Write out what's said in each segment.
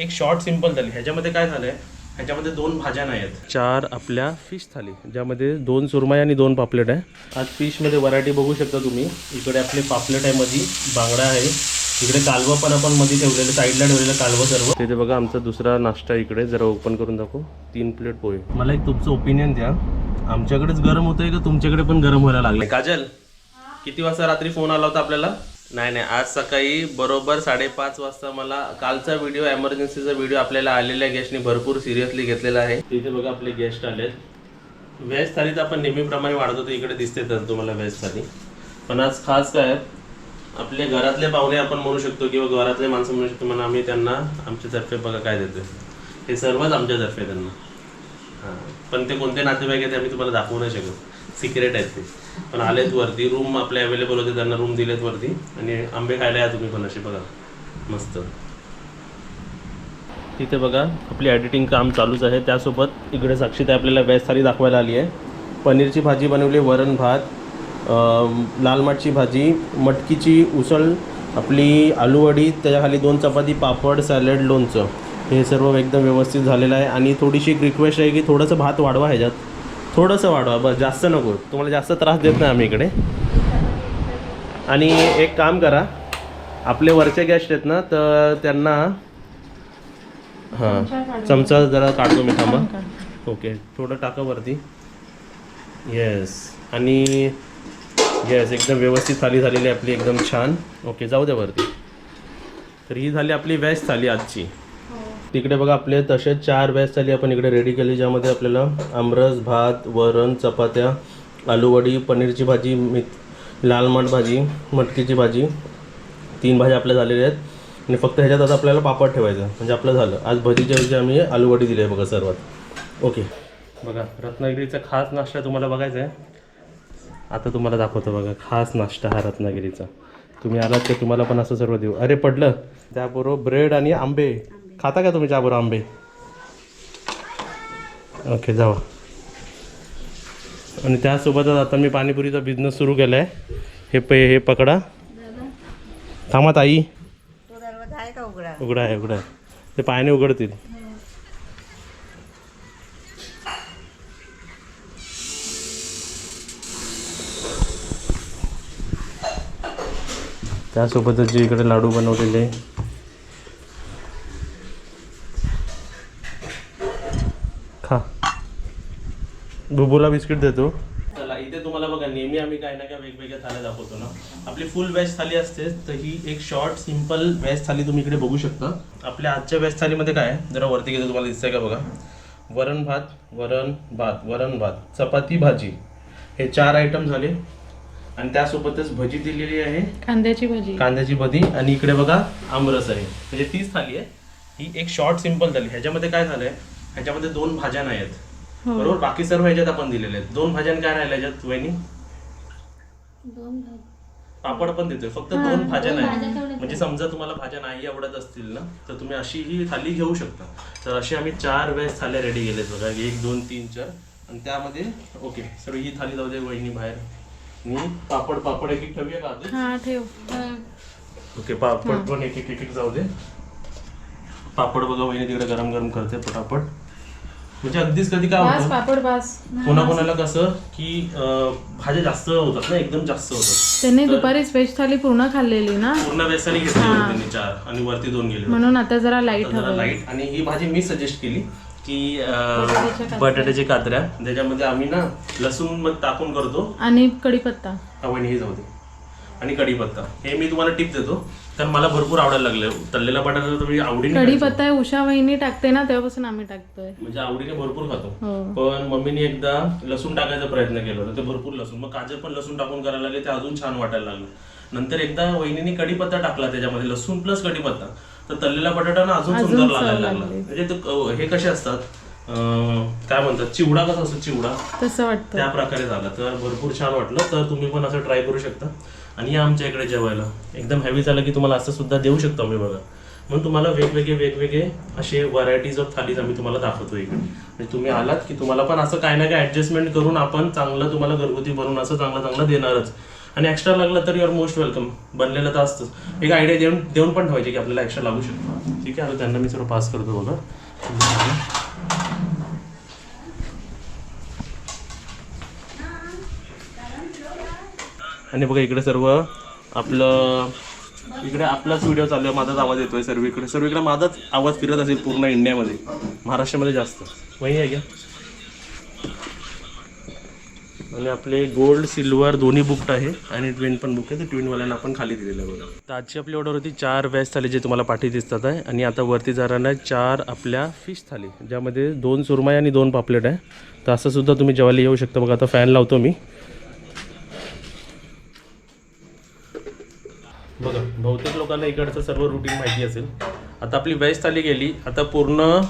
एक short simple थाली. ह्याच्यामध्ये काय झालंय? ह्याच्यामध्ये दोन भाज्या नाही आहेत. चार आपल्या फिश थाली ज्यामध्ये दोन सुरमई आणि दोन पापलेट आहे. आज फिशमध्ये व्हरायटी बघू शकता तुम्ही. इकडे आपले पापलेट आहे मध्ये बांगडा आहे. इकडे कालवं पण आपण मध्ये ठेवलेलं साईडला ठेवलेलं कालवं सर्व. तिथे बघा आमचा दुसरा नाश्ता इकडे. जरा ओपन करून दाखवू. तीन प्लेट पोहे. मला एक तुमचं ओपिनियन द्या. आमच्याकडेच गरम होतंय का तुमच्याकडे पण गरम व्हायला लागले काजल किती वाजता रात्री फोन आला होता आपल्याला? नाही नाही आज सकाळी बरोबर साडेपाच वाजता मला कालचा व्हिडिओ एमर्जन्सीचा व्हिडिओ आपल्याला आलेल्या गेस्टनी भरपूर सिरियसली घेतलेला आहे. तिथे बघा आपले गेस्ट आलेत. व्हेज थाली तर आपण नेहमीप्रमाणे वाढतो तर इकडे दिसते तर तुम्हाला व्हेज थाली. पण आज खास काय आपले घरातले पाहुणे आपण म्हणू शकतो किंवा घरातले माणसं म्हणू शकतो म्हणून आम्ही त्यांना आमच्यातर्फे बघा काय देतो हे सर्वच आमच्यातर्फे त्यांना. हां पण ते कोणते नातेवाईक आहेत ते आम्ही तुम्हाला दाखवू नाही शकत. सिक्रेट आहेत ते. पण आलेत वरती. रूम आपले अवेलेबल होते त्यांना रूम दिलेत वरती. आणि आंबे खायला या तुम्ही पण असे बघा. मस्त. तिथे बघा आपली एडिटिंग काम चालूच आहे. त्यासोबत इकडे साक्षीत आपल्याला व्हेज थाली दाखवायला आली आहे. पनीरची भाजी बनवली वरण भात. लाल माठची भाजी मटकीची उसळ आपली आलूवडी त्याच्याखाली दोन चपाती पापड सॅलड लोणचं. हे सर्व एकदम व्यवस्थित झालेलं आहे. आणि थोडीशी एक रिक्वेस्ट आहे की थोडंसं भात वाढवा ह्याच्यात. थोडंसं वाढवा बस जास्त नको. तुम्हाला जास्त त्रास देत नाही आम्ही इकडे. आणि एक काम करा आपले वरचे गेस्ट आहेत ना तर त्यांना हां चमचा जरा काढतो मी थांबा. ओके थोडं टाका वरती. येस आणि येस एकदम व्यवस्थित थाली झालेली आहे आपली एकदम छान. ओके जाऊ द्या वरती. तर ही झाली आपली व्हेज थाली आजची. तिकडे बघा आपले तसेच चार बॅच थाली आपण इकडे रेडी केली ज्यामध्ये आपल्याला आमरस भात वरण चपात्या आलूवडी पनीरची भाजी मी लाल माठ भाजी मटकीची भाजी तीन भाज्या आपल्या झालेल्या आहेत. आणि फक्त ह्याच्यात आता आपल्याला पापड ठेवायचं म्हणजे आपलं झालं. आज भजीच्या ऐवजी आम्ही आलूवडी दिली आहे बघा सर्वात. ओके. बघा रत्नागिरीचा खास नाश्ता तुम्हाला बघायचा आहे. आता तुम्हाला दाखवतो बघा खास नाश्ता हा रत्नागिरीचा. तुम्ही आलात तर तुम्हाला पण असं सर्व देऊ. अरे पडलं. त्याबरोबर ब्रेड आणि आंबे. खाता का तुम्ही त्याबरोबर आंबे? ओके जावा. आणि त्यासोबतच आता मी पाणीपुरीचा बिझनेस सुरू केला आहे हे पे हे पकडा. थांबा ताई. तो दरवाजा आहे का उघडा? उघडा आहे उघडा आहे. ते पायाने उघडतील. त्यासोबतच जे इकडे लाडू बनवलेले बुबूला बिस्किट देतो. चला इथे तुम्हाला बघा नेहमी आम्ही काय ना काय वेगवेगळ्या थाल्या दाखवतो ना. आपली फुल व्हेज थाली असते तर ही एक शॉर्ट सिंपल व्हेज थाली तुम्ही इकडे बघू शकता. आपल्या आजच्या व्हेज थालीमध्ये काय आहे? जरा वरती गेलं तुम्हाला दिसतंय का बघा? वरण भात वरण भात वरण भात चपाती भाजी. हे चार आयटम झाले. आणि त्यासोबतच भजी दिलेली आहे. कांद्याची भाजी. कांद्याची भजी आणि इकडे बघा आमरस आहे. म्हणजे तीच थाली आहे. ही एक शॉर्ट सिंपल थाली ह्याच्यामध्ये काय झालंय? ह्याच्यामध्ये दोन भाज्या नाही आहेत. बरोबर? बाकी सर्व ह्याच्यात आपण दिलेले आहेत. दोन भाज्या काय राहिल्या ह्याच्यात वहिनी? पापड पण देतोय. फक्त दोन भाज्या नाही. म्हणजे समजा तुम्हाला भाज्या नाही आवडत असतील ना तर तुम्ही अशी ही थाली घेऊ शकता. तर अशी आम्ही चार वेळेस थाल्या रेडी केलेत बघा. एक दोन तीन चार. आणि त्यामध्ये ओके सर ही थाली जाऊ दे वहिनी बाहेर. आणि पापड पापड एक एक ठेवूया का आधी? हा ठेव. ओके पापड पण एक एक एक एक जाऊ दे. पापड बघा वहिनी तिकडे गरम गरम करते पटापट. म्हणजे अगदीच कधी काय बास होतं पापड बास. कोणाकोणाला कसं की अं, भाज्या जास्त होतात ना एकदम जास्त होतात. त्यांनी दुपारी व्हेज थाली पूर्ण खाल्लेली ना? पूर्ण बेसानी घेतली होती त्यांनी चार आणि वरती दोन गेले होते. म्हणून आता जरा लाइट आता जरा हवं लाइट आणि ही भाजी मी सजेस्ट केली की अं, बटाट्याच्या कात्र्या. त्याच्यामध्ये आम्ही ना लसूण मग टाकून करतो. आणि कढीपत्ता. आवड हे जाऊ दे. आणि कढीपत्ता. हे मी तुम्हाला टिप देतो. कारण मला भरपूर आवडायला लागलं. तळलेला बटाटा तर मी आवडीने खायचो. कढीपत्ता उषा वहिनी टाकते ना तेव्हापासून आम्ही टाकतोय. म्हणजे आवडीने भरपूर खातो. हो. पण मम्मीने एकदा लसूण टाकायचा प्रयत्न केला होता ते भरपूर लसूण. मग काजल पण लसूण टाकून करायला लागले ते अजून छान वाटायला लागलं. नंतर एकदा वहिनीने कढीपत्ता टाकला त्याच्यामध्ये लसूण प्लस कढीपत्ता तर तळलेला बटाटा ना अजून सुंदर लागायला लागला. म्हणजे ते क- हे कसे असतात? काय म्हणतात चिवडा कसा असतो चिवडा? तसं वाटतं. त्या प्रकारे झाला. तर भरपूर छान वाटलं. तर तुम्ही पण असं ट्राय करू शकता. आणि या आमच्या इकडे जेवायला. एकदम हेवी झालं की तुम्हाला असं सुद्धा देऊ शकतो आम्ही बघा. म्हणून तुम्हाला वेगवेगळे वेगवेगळे असे व्हरायटीज ऑफ थालीज आम्ही तुम्हाला दाखवतो इकडे. म्हणजे तुम्ही आलात की तुम्हाला पण असं काय ना काय ऍडजस्टमेंट करून आपण चांगलं तुम्हाला घरगुती बनवून असं चांगलं चांगलं देणारच. आणि एक्स्ट्रा लागलं तर युअर मोस्ट वेलकम बनलेलं तर असतंच. एक आयडिया देऊन देऊन पण ठेवायची की आपल्याला एक्स्ट्रा लागू शकतो. ठीक आहे आता त्यांना मी सर्व पास करतो बघा. आणि बघा इकडे सर्व आपलं इकडे आपलाच व्हिडिओ चालू आहे. माझाच आवाज येतोय सर्व इकडे सर्व इकडे माझाच आवाज फिरत असेल पूर्ण इंडियामध्ये. महाराष्ट्रामध्ये जास्त. वही आहे का? आणि आपले गोल्ड सिल्वर दोन्ही बुकड आहे. आणि ट्विन पण बुक आहे. तर ट्विनवाल्यांना आपण खाली दिलेलं बघा. तर आजची आपली ऑर्डर होती चार व्हेज थाली जे तुम्हाला पाठी दिसतात आहे. आणि आता वरती जाताना चार आपल्या फिश थाली. ज्यामध्ये दोन सुरमाई आणि दोन पापलेट आहे. तर असंसुद्धा तुम्ही जेवायला येऊ शकता. बघा आता फॅन लावतो मी. बघा बहुतेक लोकांना इकडचं सर्व रुटीन माहिती असेल. आता आपली व्हेज थाली गेली आता पूर्ण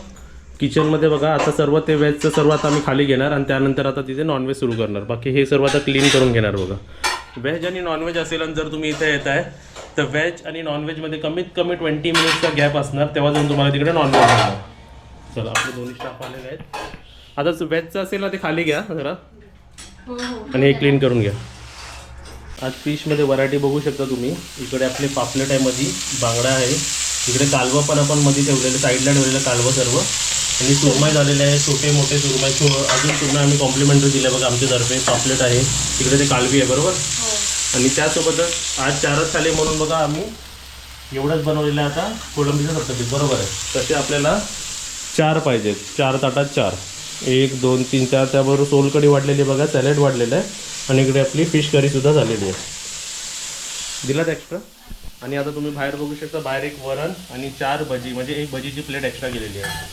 किचनमध्ये बघा आता सर्व ते व्हेजचं सर्व आता आम्ही खाली घेणार आणि त्यानंतर आता तिथे नॉनव्हेज सुरू करणार. बाकी हे सर्व आता क्लीन करून घेणार बघा. व्हेज आणि नॉनव्हेज असेल आणि जर तुम्ही इथे येत आहे तर व्हेज आणि नॉनव्हेजमध्ये कमीत कमी ट्वेंटी मिनिट्सचा गॅप असणार तेव्हा जाऊन तुम्हाला तिकडे नॉनव्हेज मिळणार. चला आपले दोन्ही स्टाफ आलेले आहेत. आता व्हेजचं असेल ना ते खाली घ्या जरा. हो हो. आणि हे क्लीन करून घ्या. आज फिशमध्ये व्हरायटी बघू शकता तुम्ही. इकडे आपले पापलेट आहे मधी बांगडा आहे. इकडे कालवं पण आपण मध्ये ठेवलेलं साईडला ठेवलेलं कालवं सर्व. आणि सुरमई झालेले आहे छोटे मोठे सुरमई. छो अजून सुरमई आम्ही कॉम्प्लिमेंटरी दिले बघा आमच्यातर्फे पापलेट आहे. इकडे ते कालवी आहे बरोबर? आणि त्यासोबतच आज चारच थाली म्हणून बघा आम्ही एवढंच बनवलेलं आहे आता. कोलंबीचं सप्तपीठ बरोबर आहे? तसे आपल्याला चार पाहिजेत. चार ताटात चार. एक दोन तीन चार. त्याबरोबर सोलकढी वाढलेली बघा सॅलेड वाढलेलं आहे. आणि इकडे आपली फिश करीसुद्धा झालेली आहे. दिलात एक्स्ट्रा आणि आता तुम्ही बाहेर बघू शकता बाहेर एक वरण आणि चार भजी म्हणजे एक भजीची प्लेट एक्स्ट्रा गेलेली आहे.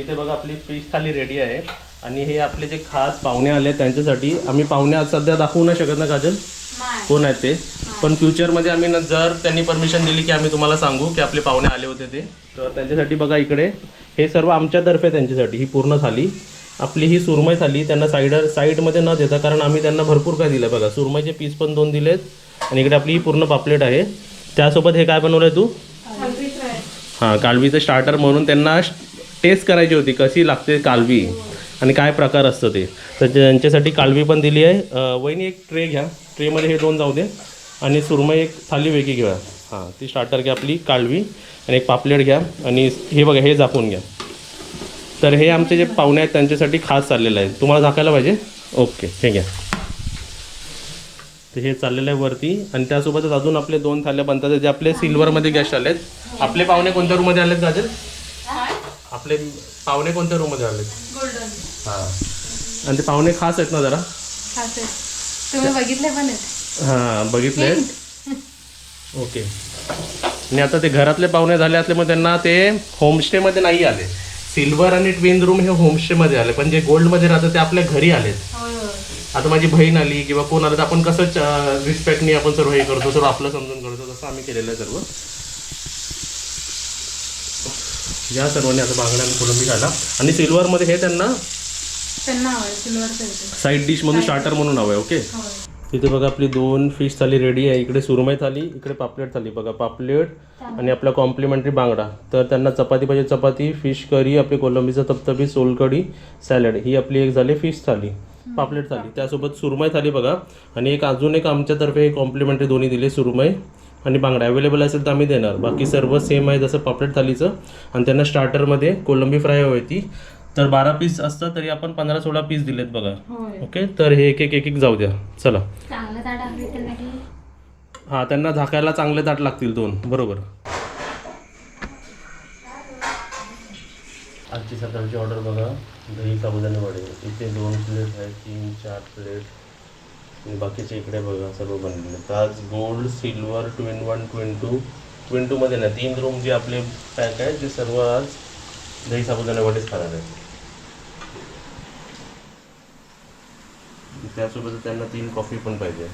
इथे बघा आपली फिश थाली रेडी आहे. आणि हे आपले जे खास पाहुणे आले आहेत त्यांच्यासाठी आम्ही पाहुणे आज सध्या दाखवू नाही शकत ना काजल? कोण आहेत ते? पण फ्युचरमध्ये आम्ही न जर त्यांनी परमिशन दिली की आम्ही तुम्हाला सांगू की आपले पाहुणे आले होते ते. तर त्यांच्यासाठी बघा इकडे हे सर्व आमच्यातर्फे त्यांच्यासाठी ही पूर्ण थाली. आपली ही सुरमई थाली त्यांना साईडर साईडमध्ये न देता कारण आम्ही त्यांना भरपूर काय दिलं बघा. सुरमईचे पीस पण दोन दिलेत आणि इकडे आपली ही पूर्ण पापलेट आहे. त्यासोबत हे काय बनवलं आहे तू हां कालवीचं स्टार्टर म्हणून त्यांना टेस्ट करायची होती कशी लागते कालवी आणि काय प्रकार असतं ते. तर त्यांच्यासाठी कालवी पण दिली आहे. वहिनी एक ट्रे घ्या. ट्रेमध्ये हे दोन जाऊ दे. आणि सुरमई एक थाली वेगळी घ्या हां ती स्टार्टर घ्या आपली कालवी आणि एक पापलेट घ्या. आणि हे बघा हे झाकून घ्या. तर हे आमचे जे पाहुणे आहेत त्यांच्यासाठी खास चाललेलं आहे. तुम्हाला झाकायला पाहिजे? ओके हे घ्या. तर हे चाललेलं आहे वरती. आणि त्यासोबतच अजून आपले दोन थाल्या बनतात. जे आपले सिल्वरमध्ये गेस्ट आलेत. आपले पाहुणे कोणत्या रूममध्ये आलेत गाजर आपले पाहुणे कोणत्या रूममध्ये आलेत? हां. आणि ते पाहुणे खास आहेत ना जरा? आहे बघितले पण आहेत. हां बघितले ओके. आणि आता ते घरातले पाहुणे झाले असल्यामुळे त्यांना ते होमस्टेमध्ये नाही आले. सिल्वर आणि ट्विन रूम हे होमस्टेमध्ये आले. पण जे गोल्डमध्ये राहतात ते आपल्या घरी आलेत. आता माझी बहीण आली किंवा कोण आलं तर आपण कसं रिस्पेक्टनी आपण सर्व हे करतो सर्व आपलं समजून करतो तसं आम्ही केलेलं आहे सर्व. या सर्वांनी आता बांगडा आणि कोलंबी खायला आणि सिल्वरमध्ये हे त्यांना साईड डिश म्हणून स्टार्टर म्हणून हवं आहे ओके तिथे बघा आपली दोन फिश थाली रेडी आहे. इकडे सुरमई थाली इकडे पापलेट थाली. बघा पापलेट आणि आपला कॉम्प्लिमेंटरी बांगडा. तर त्यांना चपाती पाहिजे चपाती फिश करी आपली कोलंबीचं तपतपी सोलकढी सॅलड ही आपली एक झाली फिश थाली पापलेट थाली. त्यासोबत सुरमई थाली बघा. आणि एक अजून एक आमच्यातर्फे कॉम्प्लिमेंटरी दोन्ही दिले सुरमई आणि बांगडा. अवेलेबल असेल तर आम्ही देणार. बाकी सर्व सेम आहे जसं पापलेट थालीचं. आणि त्यांना स्टार्टरमध्ये कोलंबी फ्राय हवी होती. तर बारा पीस असतं तरी आपण पंधरा सोळा पीस दिलेत बघा. ओके तर हे एक एक एक एक जाऊ द्या. चला. हां त्यांना झाकायला चांगले ताट लागतील दोन. बरोबर. आजची सकाळची ऑर्डर बघा. दही साबुदाणे वडे. इथे दोन प्लेट आहे तीन चार प्लेट आणि बाकीचे इकडे बघा सर्व बनलेले तर आज gold silver twin one twin two twin टूमध्ये ना तीन रूम जे आपले पॅक आहेत ते सर्व आज दही साबुदाणे वडेच खाणार आहेत. त्यांना तीन कॉफ़ी पण पाहिजे.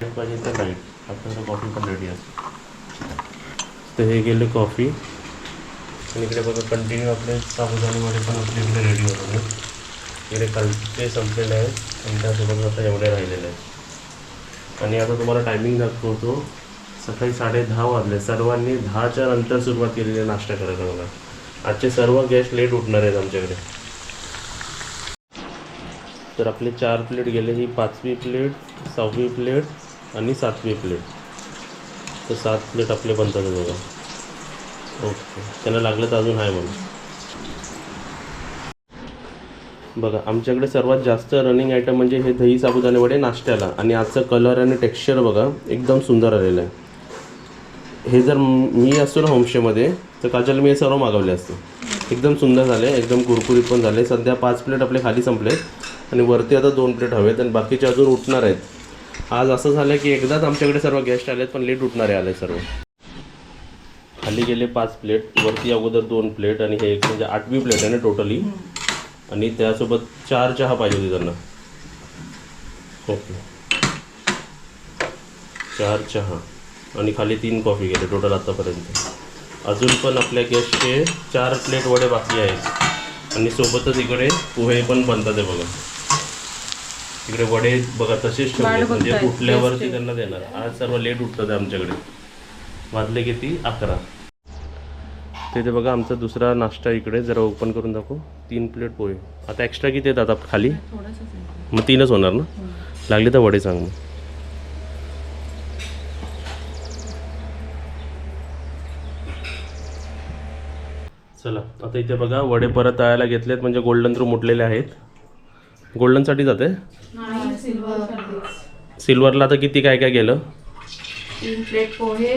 पाहिजे तर लाईट कॉफ़ी पण रेडी असते हे गेले कॉफ़ी आणि इकडे बघा कंटिन्यू आपले साबुदाणेमध्ये पण आपले इकडे रेडी होतो इकडे कालचे संपलेले आहेत आणि त्यासोबत आता एवढे राहिलेले आहेत. आणि आता तुम्हाला टायमिंग दाखवतो. सकाळी साडे दहा वाजले. सर्वांनी दहाच्या नंतर सुरुवात केलेली आहे नाश्ता करायला. बघा आजचे सर्व गेस्ट लेट उठणार आहेत आमच्याकडे. तर आपले चार प्लेट गेले. ही पाचवी प्लेट सहावी प्लेट आणि सातवी प्लेट तर सात प्लेट आपले बनतात बघा. ओके त्यांना लागलं तर अजून आहे म्हणून. बघा आमच्याकडे सर्वात जास्त रनिंग आयटम म्हणजे हे दही साबुदाणे वडे नाश्त्याला. आणि आजचं कलर आणि टेक्स्चर बघा एकदम सुंदर आलेलं आहे. हे जर मी असतो ना होमस्टेमध्ये तर काजल मी हे सर्व मागवले असते. एकदम सुंदर झाले एकदम कुरकुरीत पण झाले. सध्या पाच प्लेट आपले खाली संपलेत. आणि वरती आता दोन प्लेट हवेत आणि बाकीचे अजून उठणार आहेत. आज असं झालं की एकदाच आमच्याकडे सर्व गेस्ट आलेत पण लेट उठणारे आले सर्व. खाली गेले पाच प्लेट वरती अगोदर दोन प्लेट आणि हे एक म्हणजे आठवी प्लेट आहे ना टोटली आणि त्यासोबत चार चहा पाहिजे होती त्यांना. ओके चार चहा. आणि खाली तीन कॉफी गेले टोटल आत्तापर्यंत अजून पण आपल्या गेस्टचे चार प्लेट वडे बाकी आहेत. आणि सोबतच इकडे पोहे पण बनतात आहे बघा. इकडे वडे बघा तसेच ठेवले म्हणजे उठल्यावरती त्यांना देणार. आज सर्व लेट उठतात आमच्याकडे. वाजले किती? अकरा. तिथे बघा आमचा दुसरा नाश्ता इकडे. जरा ओपन करून दाखव. तीन प्लेट पोहे. आता एक्स्ट्रा किती येतात आता खाली? मग तीनच होणार ना? लागले तर वडे सांग मग चला आता इथे बघा वडे परत तळायला घेतलेत. म्हणजे गोल्डन थ्रू मुटलेले आहेत. गोल्डनसाठी जाते सिल्वरला आता किती काय काय गेलं? तीन प्लेट पोहे.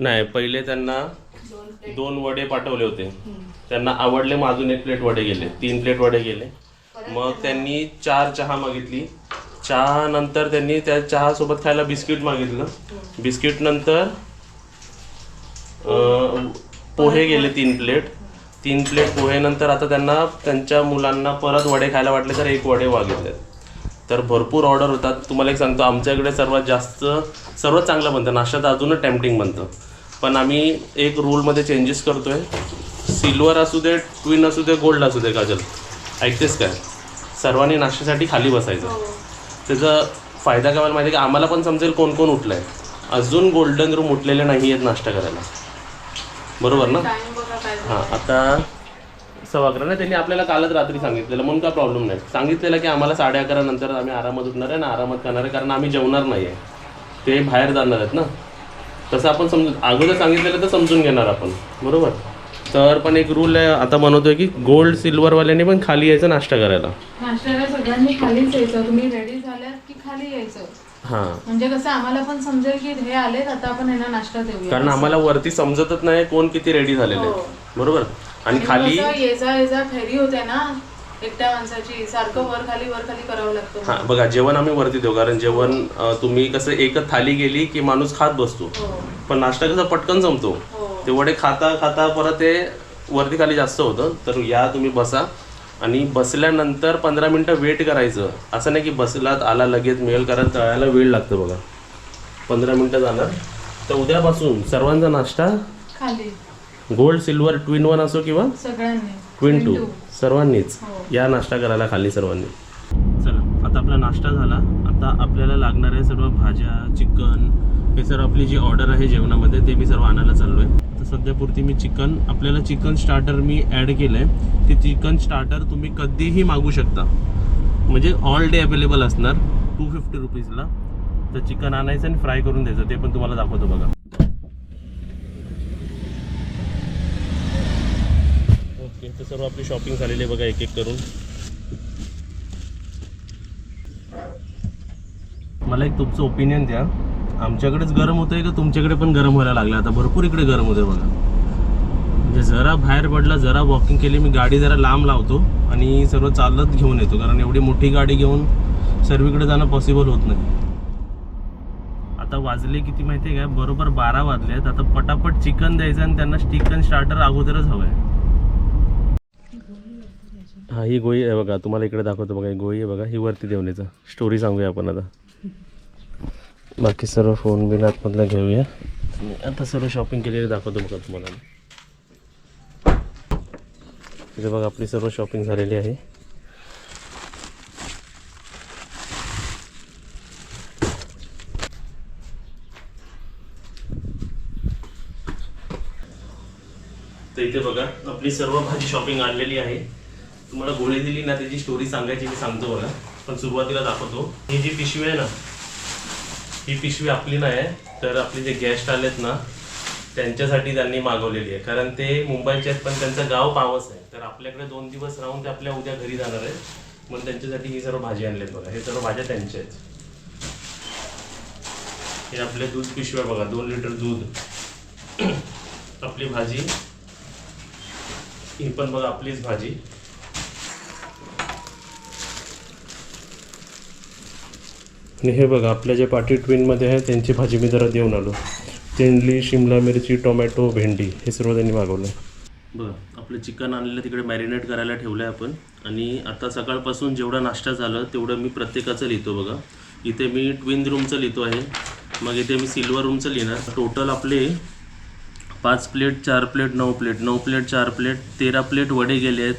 नाही पहिले त्यांना दोन वडे पाठवले होते. त्यांना आवडले मग अजून एक प्लेट वडे गेले. तीन प्लेट वडे गेले. मग त्यांनी चार चहा मागितली. चहा नंतर त्यांनी त्या चहा सोबत खायला बिस्किट मागितलं. बिस्किट नंतर अं, पोहे गेले तीन प्लेट तीन प्लेट पोहे नंतर आता त्यांना त्यांच्या मुलांना परत वडे खायला वाटले तर एक वडे मागितले. तर भरपूर ऑर्डर होतात. तुम्हाला एक सांगतो आमच्याकडे सर्वात जास्त सर्वात चांगलं बनतं. नाश्ता तर अजूनच टेम्पटिंग बनतं. पण आम्ही एक रूलमध्ये चेंजेस करतोय. सिल्वर असू दे ट्विन असू दे गोल्ड असू दे काजल. ऐकतेस काय? सर्वांनी नाश्त्यासाठी खाली बसायचं. त्याचा फायदा काय मला माहिती आहे की? आम्हाला पण समजेल कोण कोण उठलं आहे अजून गोल्डन रूम उठलेले नाही आहेत नाश्ता करायला. बरोबर ना? हां आता सव्वा अकरा नाही त्यांनी आपल्याला कालच रात्री सांगितलेलं. म्हणून काय प्रॉब्लेम नाही. सांगितलेलं की आम्हाला साडे अकरा नंतर आम्ही आरामात उठणार आहे ना आरामात खाणार आहे कारण आम्ही जेवणार नाही आहे ते बाहेर जाणार आहेत ना? तसं आपण समजून अगोदर सांगितलेलं तर समजून घेणार आपण. बरोबर? तर पण एक रूल आहे आता म्हणतोय की गोल्ड सिल्वरवाल्याने पण खाली यायचं नाश्ता करायला. नाश्त्याला सगळ्यांनी खालीच यायचं. तुम्ही रेडी झाल्यात की खाली यायचं? हां. म्हणजे कसं आम्हाला पण समजेल की हे आलेत आता आपण यांना नाश्ता देऊया. कारण आम्हाला वरती समजतच नाही कोण किती रेडी झालेले हो. बरोबर? आणि खाली कसं ये जा ये जा फेरी होते ना एकट्या माणसाची सारखं वर खाली वर खाली करावं लागतं. हा बघा जेवण आम्ही वरती देऊ कारण जेवण अं, तुम्ही कसं एकच थाली गेली की माणूस खात बसतो. हो. पण नाश्ता कसा पटकन संपतो हो. ते वडे खाता खाता परत ते वरती खाली जास्त होतं. तर या तुम्ही बसा. आणि बसल्यानंतर पंधरा मिनटं वेट करायचं. असं नाही की बसलात आला लगेच मिळेल कारण तळायला वेळ लागतो बघा. पंधरा मिनटं जाणार तर उद्यापासून सर्वांचा नाश्ता खाली. गोल्ड सिल्वर ट्विन वन असो किंवा सगळ्यांनी. Twin two. सर्वांनीच हो. या नाश्ता करायला खाली सर्वांनी. चला आता आपला नाश्ता झाला. आता आपल्याला लागणार आहे सर्व भाज्या चिकन हे सर्व आपली जी ऑर्डर आहे जेवणामध्ये ते मी सर्व आणायला चाललो आहे तर सध्यापुरती मी चिकन आपल्याला चिकन स्टार्टर मी ॲड केलं आहे ते चिकन स्टार्टर तुम्ही कधीही मागू शकता. म्हणजे ऑल डे अवेलेबल असणार टू फिफ्टी रुपीजला तर चिकन आणायचं आणि फ्राय करून द्यायचं ते पण तुम्हाला दाखवतो बघा ओके तर सर्व आपली शॉपिंग झालेली आहे बघा एक एक करून. मला एक तुमचं ओपिनियन द्या. आमच्याकडेच गरम होतं आहे का तुमच्याकडे पण गरम व्हायला लागलं? आता भरपूर इकडे गरम होतं बघा. म्हणजे जरा बाहेर पडला जरा वॉकिंग केली मी गाडी जरा लांब लावतो आणि सर्व चालत घेऊन येतो. कारण एवढी मोठी गाडी घेऊन सर्वीकडे जाणं पॉसिबल होत नाही. आता वाजले किती माहिती आहे का? बरोबर बारा वाजले आहेत. आता पटापट चिकन द्यायचं आणि त्यांना चिकन स्टार्टर अगोदरच हवं आहे हा ही गोळी आहे बघा तुम्हाला इकडे दाखवतो बघा ही गोळी आहे बघा ही वरती देवण्याचं स्टोरी सांगूया आपण आता. बाकी सर्व फोन बिन आतमधला घेऊया. आता सर्व शॉपिंग केलेली दाखवतो बघा तुम्हाला. इथे बघा आपली सर्व शॉपिंग झालेली आहे. तर इथे बघा आपली सर्व भाजी शॉपिंग आणलेली आहे. तुम्हाला गोळी दिली ना त्याची स्टोरी सांगायची मी सांगतो बघा. पण सुरुवातीला दाखवतो. ही जी पिशवी आहे ना ही पिशवी आपली नाही आहे तर आपले जे गेस्ट आलेत ना त्यांच्यासाठी त्यांनी मागवलेली आहे. कारण ते मुंबईचे आहेत पण त्यांचं गाव पावस आहे. तर आपल्याकडे दोन दिवस राहून ते आपल्या उद्या घरी जाणार आहेत. म्हणून त्यांच्यासाठी ही सर्व भाजी आणलेत बघा. हे सर्व भाज्या त्यांच्या आहेत. हे आपले दूध पिशव्या बघा. दोन लिटर दूध. आपली भाजी. ही पण बघा आपलीच भाजी. आणि हे बघा आपल्या जे पाटी ट्विनमध्ये आहे त्यांची भाजी मी जरा देऊन आलो. तेंडली शिमला मिरची टोमॅटो भेंडी हे सर्व त्यांनी मागवलं बरं आपलं चिकन आणलेलं तिकडे मॅरिनेट करायला ठेवलं आहे आपण. आणि आता सकाळपासून जेवढा नाश्ता झालं तेवढं मी प्रत्येकाचं लिहितो बघा. इथे मी ट्विन रूमचं लिहितो आहे. मग इथे मी सिल्वर रूमचं लिहिणार. टोटल आपले पाच प्लेट चार प्लेट नऊ प्लेट नऊ प्लेट चार प्लेट तेरा प्लेट वडे गेले आहेत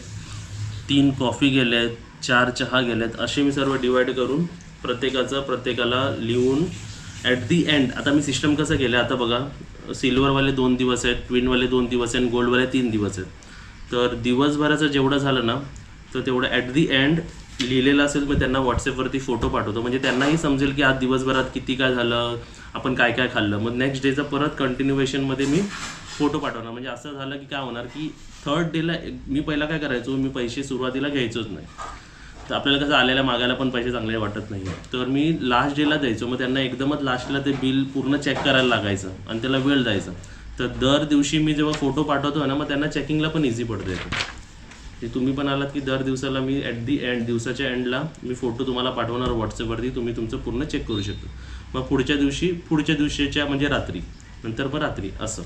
तीन कॉफी गेले आहेत चार चहा गेले आहेत असे मी सर्व डिवाईड करून प्रत्येकाचं प्रत्येकाला लिहून ॲट दी एंड आता मी सिस्टम कसं केलं आता बघा सिल्वरवाले दोन दिवस आहेत ट्विनवाले दोन दिवस आहेत आणि गोल्डवाले तीन दिवस आहेत. तर दिवसभराचं जेवढं झालं ना तर तेवढं ॲट दी एंड लिहिलेलं असेल मी त्यांना व्हॉट्सअपवरती फोटो पाठवतो. म्हणजे त्यांनाही समजेल की आज दिवसभरात किती काय झालं आपण काय काय खाल्लं. मग नेक्स्ट डेचं परत कंटिन्युएशनमध्ये मी फोटो पाठवणार. म्हणजे असं झालं की काय होणार की थर्ड डेला मी पहिला काय करायचो? मी पैसे सुरुवातीला घ्यायचोच नाही. तर आपल्याला कसं आलेल्या मागायला पण पैसे चांगले वाटत नाही. तर मी लास्ट डेला द्यायचो मग त्यांना एकदमच लास्टला ते बिल पूर्ण चेक करायला लागायचं आणि त्याला वेळ जायचं तर दर दिवशी मी जेव्हा फोटो पाठवतो ना मग त्यांना चेकिंगला पण इझी पडते ते. तुम्ही पण आलात की दर दिवसाला मी ॲट दी एंड दिवसाच्या एंडला मी फोटो तुम्हाला पाठवणार व्हॉट्सअपवरती तुम्ही तुमचं पूर्ण चेक करू शकता. मग पुढच्या दिवशी पुढच्या दिवशीच्या म्हणजे रात्री. नंतर मग रात्री. असं.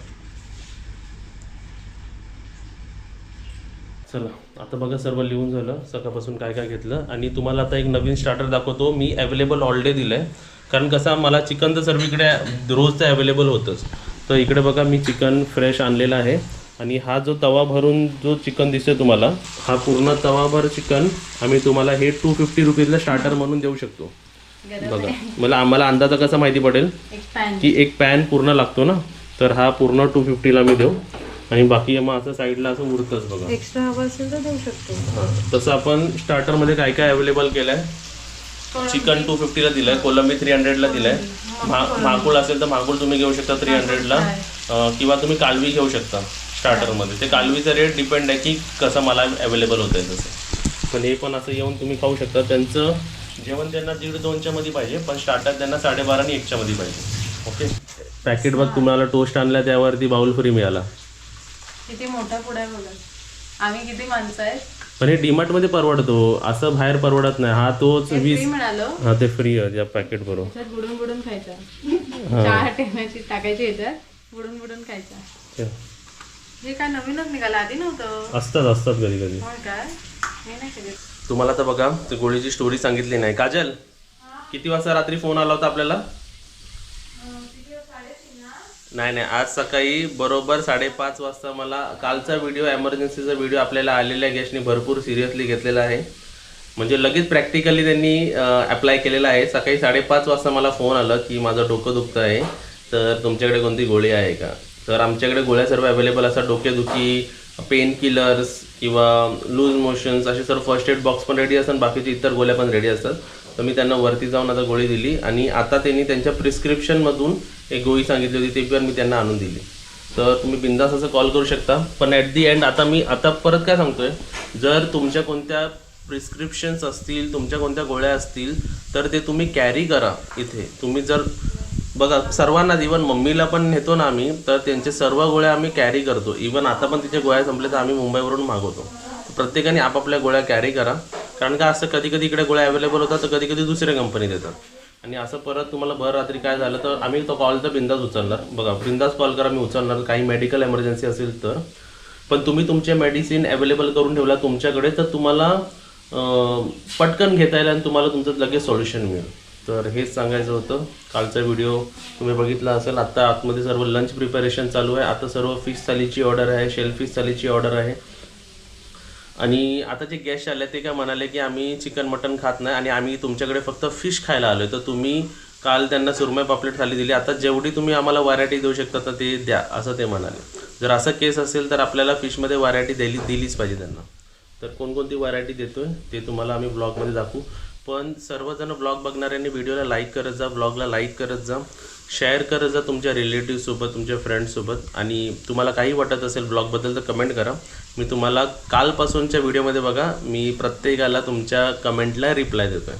चला आता बघा सर्व लिहून झालं सकाळपासून काय काय घेतलं. आणि तुम्हाला आता एक नवीन स्टार्टर दाखवतो मी अवेलेबल ऑल डे दिलं आहे कारण कसं मला चिकन तर सर्वीकडे रोज तर अवेलेबल होतंच. तर इकडे बघा मी चिकन फ्रेश आणलेला आहे. आणि हा जो तवा भरून जो चिकन दिसतोय तुम्हाला हा पूर्ण तवाभर चिकन आम्ही तुम्हाला हे टू फिफ्टी रुपीजला स्टार्टर म्हणून देऊ शकतो. बघा मला आम्हाला अंदाजा कसा माहिती पडेल? की एक पॅन पूर्ण लागतो ना? तर हा पूर्ण टू फिफ्टीला मी देऊ. आणि बाकी मग असं साईडला असं उरतंच बघा. एक्स्ट्रा हवं असेल तर देऊ शकतो. हां. तसं आपण स्टार्टरमध्ये काय काय अवेलेबल केलं आहे चिकन टू फिफ्टीला दिलं आहे कोलंबी थ्री हंड्रेडला दिलं आहे मा मागुळ असेल तर मागुळ तुम्ही घेऊ शकता थ्री हंड्रेडला किंवा तुम्ही कालवी घेऊ शकता स्टार्टरमध्ये ते कालवीचं रेट डिपेंड आहे की कसं मला अवेलेबल होतं आहे तसं. पण हे पण असं येऊन तुम्ही खाऊ शकता. त्यांचं जेवण त्यांना दीड दोनच्या मध्ये पाहिजे पण स्टार्टर त्यांना साडेबारा आणि एकच्या मध्ये पाहिजे. ओके पॅकेट बघ तुम्हाला टोस्ट आणला त्यावरती बाउल फ्री मिळाला. किती मोठा पुढा आहे बघा. आम्ही किती माणसं आहेत. पण हे डीमार्टमध्ये परवडतो. असं बाहेर परवडत नाही. हा तोच वीस मिळालं. हा ते फ्री आहे या पॅकेट बरोबर त्याच्यात बुडून बुडून खायचा. चहा ठेवण्याची टाकायची याच्यात. बुडून बुडून खायचा. ते. हे काय नवीनच निघालं. आधी नव्हतं. असतात असतात कधी कधी होय काय हे नाही कधी तुम्हाला तर बघा ते गोळीची स्टोरी सांगितली नाही. काजल किती वाजता रात्री फोन आला होता आपल्याला? नाही नाही. आज सकाळी बरोबर साडेपाच वाजता मला कालचा व्हिडिओ एमर्जन्सीचा व्हिडिओ आपल्याला आलेल्या गेस्टनी भरपूर सिरियसली घेतलेला आहे. म्हणजे लगेच प्रॅक्टिकली त्यांनी अप्लाय केलेला आहे. सकाळी साडेपाच वाजता मला फोन आला की माझं डोकं दुखतं आहे. तर तुमच्याकडे कोणती गोळी आहे का? तर आमच्याकडे गोळ्या सर्व अवेलेबल असतात. डोकेदुखी पेन किलर्स किंवा लूज मोशन्स असे सर्व फर्स्ट एड बॉक्स पण रेडी असतात. बाकीचे इतर गोळ्या पण रेडी असतात. तर मी त्यांना वरती जाऊन आता गोळी दिली आणि आता त्यांनी त्यांच्या प्रिस्क्रिप्शनमधून एक गोळी सांगितली होती ती पण मी त्यांना आणून दिली. तर तुम्ही बिंदास असं कॉल करू शकता. पण ॲट दी एंड आता मी आता परत काय सांगतोय? जर तुमच्या कोणत्या प्रिस्क्रिप्शन्स असतील तुमच्या कोणत्या गोळ्या असतील तर ते तुम्ही कॅरी करा इथे. तुम्ही जर बघा सर्वांना इवन मम्मीला पण नेतो ना आम्ही तर त्यांचे सर्व गोळ्या आम्ही कॅरी करतो. इवन आता पण तिच्या गोळ्या संपल्या तर आम्ही मुंबईवरून मागवतो. प्रत्येकाने आपापल्या गोळ्या कॅरी करा. कारण का असं कधी कधी इकडे गोळ्या अवेलेबल होतात तर कधी कधी दुसऱ्या कंपनी देतात. आणि असं परत तुम्हाला भर रात्री काय झालं तर आम्ही तो कॉल तर बिंदास उचलणार. बघा बिंदास कॉल करा मी उचलणार. काही मेडिकल एमर्जन्सी असेल तर. पण तुम्ही तुमचे मेडिसिन अवेलेबल करून ठेवला तुमच्याकडे तर तुम्हाला पटकन घेता येईल आणि तुम्हाला तुमचं लगेच सोल्युशन मिळेल. तर हेच सांगायचं होतं. कालचा व्हिडिओ तुम्ही बघितला असेल. आत्ता आतमध्ये सर्व लंच प्रिपरेशन चालू आहे. आता सर्व फिश थालीची ऑर्डर आहे शेल फिश थालीची ऑर्डर आहे. आणि आता जे गेस्ट आले ते काय म्हणाले की आम्ही चिकन मटन खात नाही आणि आम्ही तुमच्याकडे फक्त फिश खायला आलो तर तुम्ही काल त्यांना सुरमय पापलेट थाली दिली. आता जेवढी तुम्ही आम्हाला व्हरायटी देऊ शकता तर ते द्या असं ते म्हणाले. जर असं केस असेल तर आपल्याला फिशमध्ये व्हरायटी दिली दिलीच पाहिजे त्यांना. तर कोणकोणती व्हरायटी देतो आहे ते तुम्हाला आम्ही ब्लॉगमध्ये दाखवू. पण सर्वजण ब्लॉग बघणाऱ्यांनी व्हिडिओला लाईक करत जा ब्लॉगला लाईक करत जा. शेअर करत जा तुमच्या रिलेटिव्हसोबत तुमच्या फ्रेंड्ससोबत आणि तुम्हाला काही वाटत असेल ब्लॉगबद्दल तर कमेंट करा. मी तुम्हाला कालपासूनच्या व्हिडिओमध्ये बघा मी प्रत्येकाला तुमच्या कमेंटला रिप्लाय देतो आहे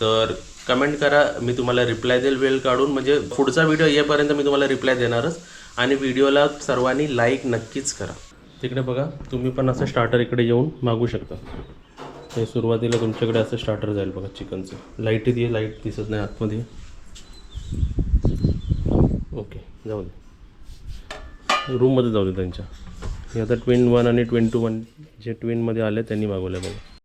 तर कमेंट करा मी तुम्हाला रिप्लाय देईल वेळ काढून. म्हणजे पुढचा व्हिडिओ येईपर्यंत मी तुम्हाला रिप्लाय देणारच. आणि व्हिडिओला सर्वांनी लाईक नक्कीच करा. तिकडे बघा तुम्ही पण असं स्टार्टर इकडे येऊन मागू शकता. हे सुरुवातीला तुमच्याकडे असं स्टार्टर जाईल बघा चिकनचं लाइट दे लाइट दिसत नाही आतमध्ये. ओके जाऊ दे. रूममध्ये जाऊ दे त्यांच्या. हे आता ट्विन वन आणि ट्विन टू वन जे ट्विनमध्ये आले त्यांनी मागवलं बघा.